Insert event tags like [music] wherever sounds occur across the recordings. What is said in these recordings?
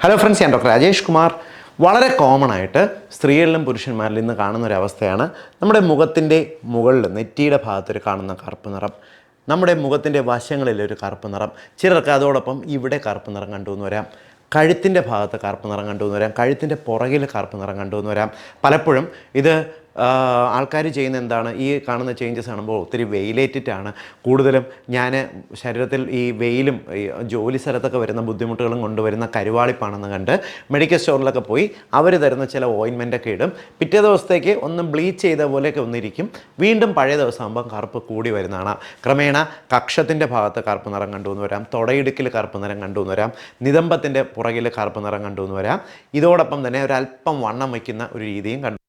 Hello friends ഞാൻ doctor Rajesh Kumar വളരെ common ആയിട്ട് സ്ത്രീകളിലും പുരുഷന്മാരിലും ഇന്ന് കാണുന്ന ഒരു അവസ്ഥയാണ് നമ്മുടെ മുഖത്തിന്റെ മുകളിൽ നെറ്റിയുടെ ഭാഗത്തൊരു കാണുന്ന കറുപ്പ് നിറം നമ്മുടെ മുഖത്തിന്റെ വശങ്ങളിൽ ഒരു കറുപ്പ് നിറം ചിലർക്ക് അതോടൊപ്പം ഇവിടെ കറുപ്പ് നിറം കണ്ടുവന്ന് വരാം കഴുത്തിന്റെ ഭാഗത്ത് കറുപ്പ് നിറം കണ്ടുവന്ന് വരാം കഴുത്തിന്റെ പുറകിൽ കറുപ്പ് നിറം കണ്ടുവന്ന് വരാം. പലപ്പോഴും ഇത് ആൾക്കാർ ചെയ്യുന്ന എന്താണ്? ഈ കാണുന്ന ചേഞ്ചസ് കാണുമ്പോൾ ഒത്തിരി വെയിലേറ്റിട്ടാണ് കൂടുതലും ഞാൻ ശരീരത്തിൽ ഈ വെയിലും ഈ ജോലി സ്ഥലത്തൊക്കെ വരുന്ന ബുദ്ധിമുട്ടുകളും കൊണ്ടുവരുന്ന കരുവാളിപ്പാണെന്ന് കണ്ട് മെഡിക്കൽ സ്റ്റോറിലൊക്കെ പോയി അവർ തരുന്ന ചില ഓയിൻമെന്റൊക്കെ ഇടും. പിറ്റേ ദിവസത്തേക്ക് ഒന്ന് ബ്ലീച്ച് ചെയ്ത പോലെയൊക്കെ ഒന്നിരിക്കും. വീണ്ടും പഴയ ദിവസം ആകുമ്പം കറുപ്പ് കൂടി വരുന്നതാണ്. ക്രമേണ കക്ഷത്തിന്റെ ഭാഗത്ത് കറുപ്പ് നിറം കണ്ടുവന്ന് വരാം. തുടയിടുക്കിൽ കറുപ്പ് നിറം കണ്ടുവന്ന് വരാം. നിതമ്പത്തിന്റെ പുറകിൽ കറുപ്പ് നിറം കണ്ടുവന്ന് വരാം. ഇതോടൊപ്പം തന്നെ ഒരല്പം വണ്ണം വയ്ക്കുന്ന ഒരു രീതിയും കണ്ടു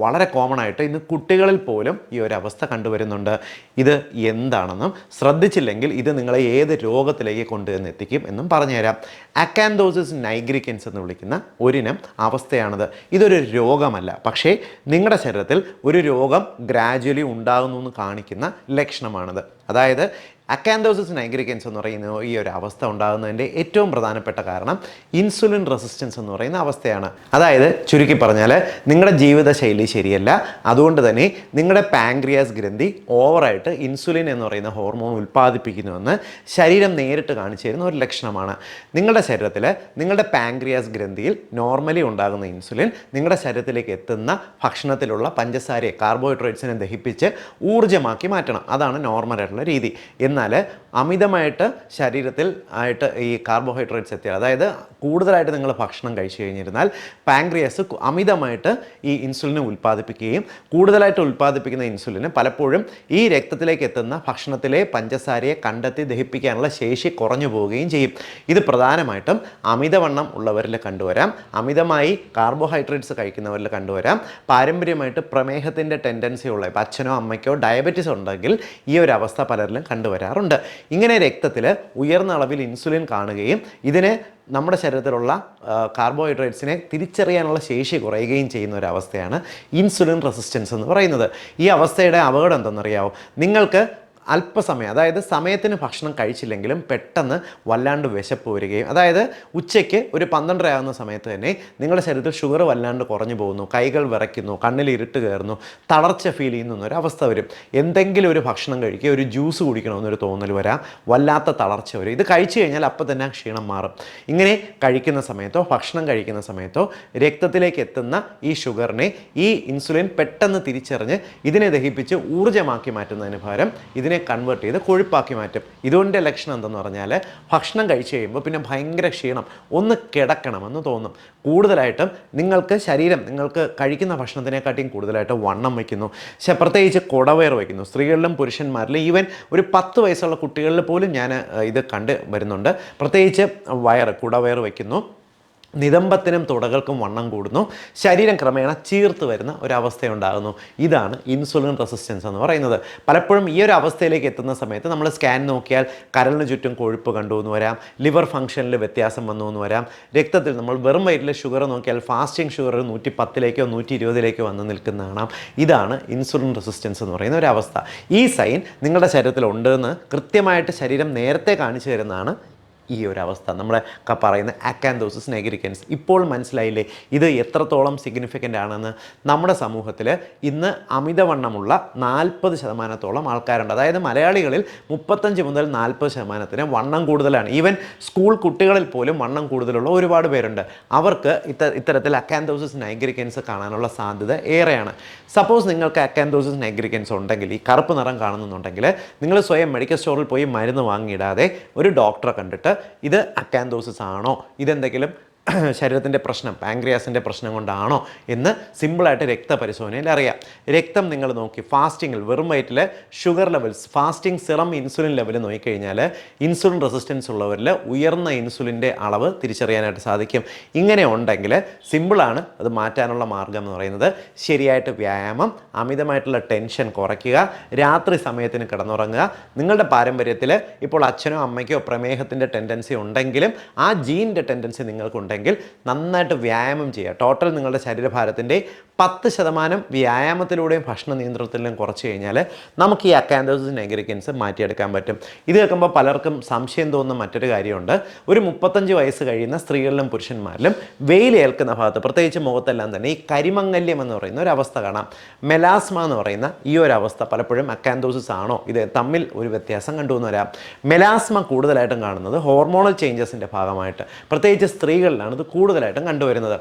വളരെ കോമൺ ആയിട്ട് ഇന്ന് കുട്ടികളിൽ പോലും ഈ ഒരു അവസ്ഥ കണ്ടുവരുന്നുണ്ട്. ഇത് എന്താണെന്നും ശ്രദ്ധിച്ചില്ലെങ്കിൽ ഇത് നിങ്ങളെ ഏത് രോഗത്തിലേക്ക് കൊണ്ടുവന്ന് എത്തിക്കും എന്നും പറഞ്ഞുതരാം. അക്കാൻഡോസിസ് നൈഗ്രിക്കൻസ് എന്ന് വിളിക്കുന്ന ഒരിനം അവസ്ഥയാണിത്. ഇതൊരു രോഗമല്ല. പക്ഷേ നിങ്ങളുടെ ശരീരത്തിൽ ഒരു രോഗം ഗ്രാജ്വലി ഉണ്ടാകുന്നു എന്ന് കാണിക്കുന്ന ലക്ഷണമാണിത്. അതായത് അക്കാൻഡോസിസ് നൈഗ്രിക്കൻസ് എന്ന് പറയുന്ന ഈ ഒരു അവസ്ഥ ഉണ്ടാകുന്നതിന്റെ ഏറ്റവും പ്രധാനപ്പെട്ട കാരണം ഇൻസുലിൻ റെസിസ്റ്റൻസ് എന്ന് പറയുന്ന അവസ്ഥയാണ്. അതായത് ചുരുക്കി പറഞ്ഞാൽ നിങ്ങളുടെ ജീവിതശൈലി ശരിയല്ല. അതുകൊണ്ട് തന്നെ നിങ്ങളുടെ പാങ്ക്രിയാസ് ഗ്രന്ഥി ഓവറായിട്ട് ഇൻസുലിൻ എന്ന് പറയുന്ന ഹോർമോൺ ഉൽപ്പാദിപ്പിക്കുന്നുവെന്ന് ശരീരം നേരിട്ട് കാണിച്ചു തരുന്ന ഒരു ലക്ഷണമാണ്. നിങ്ങളുടെ ശരീരത്തിൽ നിങ്ങളുടെ പാങ്ക്രിയാസ് ഗ്രന്ഥിയിൽ നോർമലി ഉണ്ടാകുന്ന ഇൻസുലിൻ നിങ്ങളുടെ ശരീരത്തിലേക്ക് എത്തുന്ന ഭക്ഷണത്തിലുള്ള പഞ്ചസാരയെ കാർബോഹൈഡ്രേറ്റ്സിനെ ദഹിപ്പിച്ച് ഊർജമാക്കി മാറ്റണം. അതാണ് നോർമലായിട്ടുള്ള രീതി. അമിതമായിട്ട് ശരീരത്തിൽ ആയിട്ട് ഈ കാർബോഹൈഡ്രേറ്റ്സ് എത്തിയാൽ അതായത് കൂടുതലായിട്ട് നിങ്ങൾ ഭക്ഷണം കഴിച്ചു കഴിഞ്ഞിരുന്നാൽ പാങ്ക്രിയസ് അമിതമായിട്ട് ഈ ഇൻസുലിനെ ഉൽപ്പാദിപ്പിക്കുകയും കൂടുതലായിട്ട് ഉൽപ്പാദിപ്പിക്കുന്ന ഇൻസുലിന് പലപ്പോഴും ഈ രക്തത്തിലേക്ക് എത്തുന്ന ഭക്ഷണത്തിലെ പഞ്ചസാരയെ കണ്ടെത്തി ദഹിപ്പിക്കാനുള്ള ശേഷി കുറഞ്ഞു പോവുകയും ചെയ്യും. ഇത് പ്രധാനമായിട്ടും അമിതവണ്ണം ഉള്ളവരിൽ കണ്ടുവരാം അമിതമായി കാർബോഹൈഡ്രേറ്റ്സ് കഴിക്കുന്നവരിൽ കണ്ടുവരാം പാരമ്പര്യമായിട്ട് പ്രമേഹത്തിന്റെ ടെൻഡൻസി ഉള്ള ഇപ്പം അച്ഛനോ അമ്മയ്ക്കോ ഡയബറ്റീസ് ഉണ്ടെങ്കിൽ ഈ ഒരു അവസ്ഥ പലരിലും കണ്ടുവരാറുണ്ട് ഇങ്ങനെ രക്തത്തിൽ ഉയർന്ന അളവിൽ ഇൻസുലിൻ കാണുകയും ഇതിനെ നമ്മുടെ ശരീരത്തിലുള്ള കാർബോഹൈഡ്രേറ്റ്സിനെ തിരിച്ചറിയാനുള്ള ശേഷി കുറയുകയും ചെയ്യുന്ന ഒരു അവസ്ഥയാണ് ഇൻസുലിൻ റെസിസ്റ്റൻസ് എന്ന് പറയുന്നത്. ഈ അവസ്ഥയുടെ അപകടം എന്തെന്നറിയാവും? നിങ്ങൾക്ക് അല്പസമയം അതായത് സമയത്തിന് ഭക്ഷണം കഴിച്ചില്ലെങ്കിലും പെട്ടെന്ന് വല്ലാണ്ട് വിശപ്പ് വരികയും അതായത് ഉച്ചയ്ക്ക് ഒരു പന്ത്രണ്ടര ആകുന്ന സമയത്ത് തന്നെ നിങ്ങളുടെ ശരീരത്തിൽ ഷുഗർ വല്ലാണ്ട് കുറഞ്ഞു പോകുന്നു കൈകൾ വിറയ്ക്കുന്നു കണ്ണിൽ ഇരുട്ട് കയറുന്നു തളർച്ച ഫീൽ ചെയ്യുന്ന ഒരു അവസ്ഥ വരും. എന്തെങ്കിലും ഒരു ഭക്ഷണം കഴിക്കുക ഒരു ജ്യൂസ് കുടിക്കണമെന്നൊരു തോന്നൽ വരാം വല്ലാത്ത തളർച്ച വരും. ഇത് കഴിച്ചു കഴിഞ്ഞാൽ അപ്പം തന്നെ ക്ഷീണം മാറും. ഇങ്ങനെ കഴിക്കുന്ന സമയത്തോ ഭക്ഷണം കഴിക്കുന്ന സമയത്തോ രക്തത്തിലേക്ക് എത്തുന്ന ഈ ഷുഗറിനെ ഈ ഇൻസുലിൻ പെട്ടെന്ന് തിരിച്ചറിഞ്ഞ് ഇതിനെ ദഹിപ്പിച്ച് ഊർജമാക്കി മാറ്റുന്നതിന് പകരം ഇതിനെ കൺവേർട്ട് ചെയ്ത് കൊഴുപ്പാക്കി മാറ്റും. ഇതുകൊണ്ട് ലക്ഷണം എന്തെന്ന് പറഞ്ഞാൽ ഭക്ഷണം കഴിച്ചു കഴിയുമ്പോൾ പിന്നെ ഭയങ്കര ക്ഷീണം. ഒന്ന് കിടക്കണമെന്ന് തോന്നും. കൂടുതലായിട്ടും നിങ്ങൾക്ക് ശരീരം നിങ്ങൾക്ക് കഴിക്കുന്ന ഭക്ഷണത്തിനെക്കാട്ടിയും കൂടുതലായിട്ട് വണ്ണം വയ്ക്കുന്നു. പ്രത്യേകിച്ച് കുടവയർ വയ്ക്കുന്നു. സ്ത്രീകളിലും പുരുഷന്മാരിലും ഈവൻ ഒരു പത്ത് വയസ്സുള്ള കുട്ടികളിൽ പോലും ഞാൻ ഇത് കണ്ട് വരുന്നുണ്ട്. പ്രത്യേകിച്ച് വയർ കുടവയർ വയ്ക്കുന്നു. നിതംബത്തിനും തുടകൾക്കും വണ്ണം കൂടുന്നു. ശരീരം ക്രമേണ ചീർത്ത് വരുന്ന ഒരവസ്ഥയുണ്ടാകുന്നു. ഇതാണ് ഇൻസുലിൻ റെസിസ്റ്റൻസ് എന്ന് പറയുന്നത്. പലപ്പോഴും ഈ ഒരു അവസ്ഥയിലേക്ക് എത്തുന്ന സമയത്ത് നമ്മൾ സ്കാൻ നോക്കിയാൽ കരളിന് ചുറ്റും കൊഴുപ്പ് കണ്ടു എന്ന് വരാം. ലിവർ ഫംഗ്ഷനിൽ വ്യത്യാസം വന്നു എന്ന് വരാം. രക്തത്തിൽ നമ്മൾ വെറും വയറ്റിലെ ഷുഗർ നോക്കിയാൽ ഫാസ്റ്റിംഗ് ഷുഗർ നൂറ്റി പത്തിലേക്കോ നൂറ്റി ഇരുപതിലേക്കോ വന്ന് നിൽക്കുന്ന കാണാം. ഇതാണ് ഇൻസുലിൻ റെസിസ്റ്റൻസ് എന്ന് പറയുന്ന ഒരവസ്ഥ. ഈ സൈൻ നിങ്ങളുടെ ശരീരത്തിൽ ഉണ്ടെന്ന് കൃത്യമായിട്ട് ശരീരം നേരത്തെ കാണിച്ചു തരുന്നതാണ് ഈ ഒരു അവസ്ഥ നമ്മളെ പറയുന്ന അക്കാൻതോസിസ് നെഗ്രിക്കൻസ് ഇപ്പോൾ മനസ്സിലായില്ലേ? ഇത് എത്രത്തോളം സിഗ്നിഫിക്കന്റ് ആണെന്ന്? നമ്മുടെ സമൂഹത്തിൽ ഇന്ന് അമിതവണ്ണമുള്ള നാൽപ്പത് ശതമാനത്തോളം ആൾക്കാരുണ്ട്. അതായത് മലയാളികളിൽ മുപ്പത്തഞ്ച് മുതൽ നാൽപ്പത് ശതമാനത്തിന് വണ്ണം കൂടുതലാണ്. ഈവൻ സ്കൂൾ കുട്ടികളിൽ പോലും വണ്ണം കൂടുതലുള്ള ഒരുപാട് പേരുണ്ട്. അവർക്ക് ഇത്ത ഇത്തരത്തിൽ അക്കാൻതോസിസ് നൈഗ്രിക്കൻസ് കാണാനുള്ള സാധ്യത ഏറെയാണ്. സപ്പോസ് നിങ്ങൾക്ക് അക്കാൻതോസിസ് നൈഗ്രിക്കൻസ് ഉണ്ടെങ്കിൽ ഈ കറുപ്പ് നിറം കാണുന്നുണ്ടെങ്കിൽ നിങ്ങൾ സ്വയം മെഡിക്കൽ സ്റ്റോറിൽ പോയി മരുന്ന് വാങ്ങിയിടാതെ ഒരു ഡോക്ടറെ കണ്ടിട്ട് ഇത് അക്കാൻഡോസിസ് ആണോ ഇതെന്തെങ്കിലും [clears throat] ശരീരത്തിന്റെ പ്രശ്നം പാങ്ക്രിയാസിന്റെ പ്രശ്നം കൊണ്ടാണോ എന്ന് സിമ്പിളായിട്ട് രക്തപരിശോധനയിൽ അറിയാം. രക്തം നിങ്ങൾ നോക്കി ഫാസ്റ്റിങ്ങിൽ വെറും വയറ്റിൽ sugar levels fasting serum insulin level നോക്കിക്കഴിഞ്ഞാൽ ഇൻസുലിൻ റെസിസ്റ്റൻസ് ഉള്ളവരിൽ ഉയർന്ന ഇൻസുലിന്റെ അളവ് തിരിച്ചറിയാനായിട്ട് സാധിക്കും. ഇങ്ങനെ ഉണ്ടെങ്കിൽ സിമ്പിളാണ് അത് മാറ്റാനുള്ള മാർഗം എന്ന് പറയുന്നത്. ശരിയായിട്ട് വ്യായാമം അമിതമായിട്ടുള്ള ടെൻഷൻ കുറയ്ക്കുക രാത്രി സമയത്തിന് കിടന്നുറങ്ങുക. നിങ്ങളുടെ പാരമ്പര്യത്തിൽ ഇപ്പോൾ അച്ഛനോ അമ്മയ്ക്കോ പ്രമേഹത്തിന്റെ ടെൻഡൻസി ഉണ്ടെങ്കിലും ആ ജീന്റെ ടെൻഡൻസി നിങ്ങൾക്കുണ്ടെങ്കിൽ നന്നായിട്ട് വ്യായാമം ചെയ്യുക. ടോട്ടൽ നിങ്ങളുടെ ശരീരഭാരത്തിന്റെ പത്ത് ശതമാനം വ്യായാമത്തിലൂടെയും ഭക്ഷണ നിയന്ത്രണത്തിലും കുറച്ച് കഴിഞ്ഞാൽ നമുക്ക് ഈ അക്കാൻഡോസിസ് നെഗ്രിക്കൻസ് മാറ്റിയെടുക്കാൻ പറ്റും. ഇത് കേൾക്കുമ്പോൾ പലർക്കും സംശയം തോന്നുന്ന മറ്റൊരു കാര്യമുണ്ട്. ഒരു മുപ്പത്തഞ്ച് വയസ്സ് കഴിയുന്ന സ്ത്രീകളിലും പുരുഷന്മാരിലും വെയിൽ ഏൽക്കുന്ന ഭാഗത്ത് പ്രത്യേകിച്ച് മുഖത്തെല്ലാം തന്നെ ഈ കരിമങ്ങല്യം എന്ന് പറയുന്ന ഒരു അവസ്ഥ കാണാം. മെലാസ്മ എന്ന് പറയുന്ന ഈ ഒരു അവസ്ഥ പലപ്പോഴും അക്കാൻഡോസിസ് ആണോ? ഇത് തമ്മിൽ ഒരു വ്യത്യാസം കണ്ടുവന്ന് വരാം. മെലാസ്മ കൂടുതലായിട്ടും കാണുന്നത് ഹോർമോണൽ ചേഞ്ചസിന്റെ ഭാഗമായിട്ട്. പ്രത്യേകിച്ച് സ്ത്രീകളിലാണ് ഇത് കൂടുതലായിട്ടും കണ്ടുവരുന്നത്.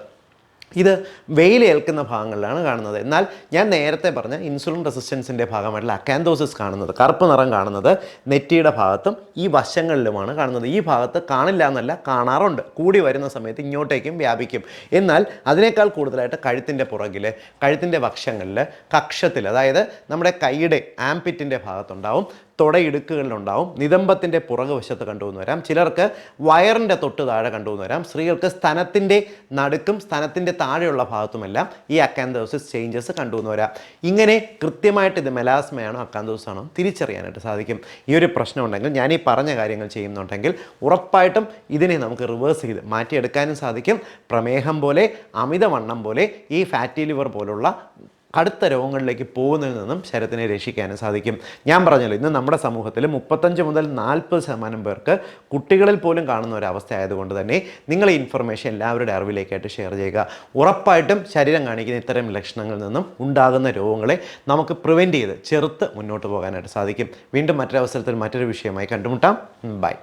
ഇത് വെയിലേൽക്കുന്ന ഭാഗങ്ങളിലാണ് കാണുന്നത്. എന്നാൽ ഞാൻ നേരത്തെ പറഞ്ഞ ഇൻസുലിൻ റെസിസ്റ്റൻസിന്റെ ഭാഗമായിട്ടുള്ള അക്കാന്തോസിസ് കാണുന്നത് കറുപ്പ് നിറം കാണുന്നത് നെറ്റിയുടെ ഭാഗത്തും ഈ വശങ്ങളിലുമാണ് കാണുന്നത്. ഈ ഭാഗത്ത് കാണില്ല എന്നല്ല കാണാറുണ്ട്. കൂടി വരുന്ന സമയത്ത് ഇങ്ങോട്ടേക്കും വ്യാപിക്കും. എന്നാൽ അതിനേക്കാൾ കൂടുതലായിട്ട് കഴുത്തിന്റെ പുറകിൽ കഴുത്തിന്റെ വക്ഷങ്ങളിൽ കക്ഷത്തിൽ അതായത് നമ്മുടെ കൈയുടെ ആംപിറ്റിന്റെ ഭാഗത്തുണ്ടാവും. തുടയിടുക്കുകളിലുണ്ടാവും. നിതംബത്തിന്റെ പുറകു വശത്ത് കണ്ടുവന്ന് വരാം. ചിലർക്ക് വയറിന്റെ തൊട്ട് താഴെ കണ്ടുവന്ന് വരാം. സ്ത്രീകൾക്ക് സ്ഥനത്തിന്റെ നടുക്കും സ്ഥനത്തിന്റെ താഴെയുള്ള ഭാഗത്തുമെല്ലാം ഈ അക്കാന്തോസിസ് ചേഞ്ചസ് കണ്ടുവന്ന് വരാം. ഇങ്ങനെ കൃത്യമായിട്ട് ഇത് മെലാസ്മയാണോ അക്കാന്തോസാണോ തിരിച്ചറിയാനായിട്ട് സാധിക്കും. ഈ ഒരു പ്രശ്നം ഉണ്ടെങ്കിൽ ഞാൻ ഈ പറഞ്ഞ കാര്യങ്ങൾ ചെയ്യുന്നുണ്ടെങ്കിൽ ഉറപ്പായിട്ടും ഇതിനെ നമുക്ക് റിവേഴ്സ് ചെയ്ത് മാറ്റിയെടുക്കാനും സാധിക്കും. പ്രമേഹം പോലെ അമിതവണ്ണം പോലെ ഈ ഫാറ്റി ലിവർ പോലുള്ള കടുത്ത രോഗങ്ങളിലേക്ക് പോകുന്നതിൽ നിന്നും ശരത്തിനെ രക്ഷിക്കാനും സാധിക്കും. ഞാൻ പറഞ്ഞല്ലോ ഇന്ന് നമ്മുടെ സമൂഹത്തിൽ മുപ്പത്തഞ്ച് മുതൽ നാൽപ്പത് ശതമാനം പേർക്ക് കുട്ടികളിൽ പോലും കാണുന്ന ഒരു അവസ്ഥ ആയതുകൊണ്ട് തന്നെ നിങ്ങൾ ഈ ഇൻഫർമേഷൻ എല്ലാവരുടെ അറിവിലേക്കായിട്ട് ഷെയർ ചെയ്യുക. ഉറപ്പായിട്ടും ശരീരം കാണിക്കുന്ന ഇത്തരം ലക്ഷണങ്ങളിൽ നിന്നും ഉണ്ടാകുന്ന രോഗങ്ങളെ നമുക്ക് പ്രിവെന്റ് ചെയ്ത് ചെറുത്ത് മുന്നോട്ട് പോകാനായിട്ട് സാധിക്കും. വീണ്ടും മറ്റൊരവസരത്തിൽ മറ്റൊരു വിഷയമായി കണ്ടുമുട്ടാം. ബൈ